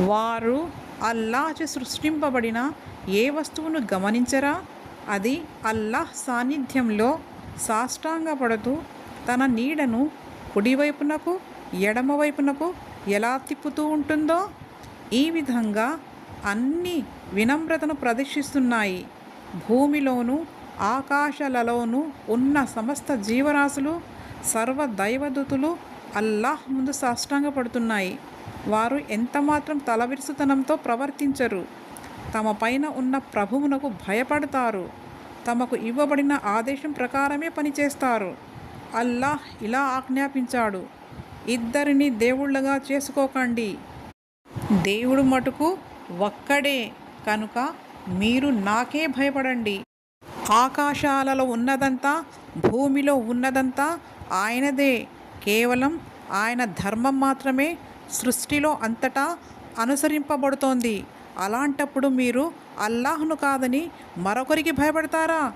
వారు అల్లాహచే సృష్టింపబడిన ఏ వస్తువును గమనించరా? అది అల్లాహ్ సాన్నిధ్యంలో సాష్టాంగపడుతూ తన నీడను కుడివైపునకు ఎడమవైపునకు ఎలా తిప్పుతూ ఉంటుందో ఈ విధంగా అన్ని వినమ్రతను ప్రదర్శిస్తున్నాయి. భూమిలోను ఆకాశాలలోనూ ఉన్న సమస్త జీవరాశులు సర్వ దైవదూతులు అల్లాహ్ ముందు సాష్టాంగపడుతున్నాయి. వారు ఎంతమాత్రం తలవిరుసుతనంతో ప్రవర్తించరు. తమ పైన ఉన్న ప్రభువునకు భయపడతారు. తమకు ఇవ్వబడిన ఆదేశం ప్రకారమే పనిచేస్తారు. అల్లాహ్ ఇలా ఆజ్ఞాపించాడు. ఇద్దరిని దేవుళ్ళగా చేసుకోకండి. దేవుడు మటుకు ఒక్కడే. కనుక మీరు నాకే భయపడండి. ఆకాశాలలో ఉన్నదంతా భూమిలో ఉన్నదంతా ఆయనదే. కేవలం ఆయన ధర్మం మాత్రమే సృష్టిలో అంతటా అనుసరింపబడుతోంది. అలాంటప్పుడు మీరు అల్లాహ్ను కాదని మరొకరికి భయపడతారా?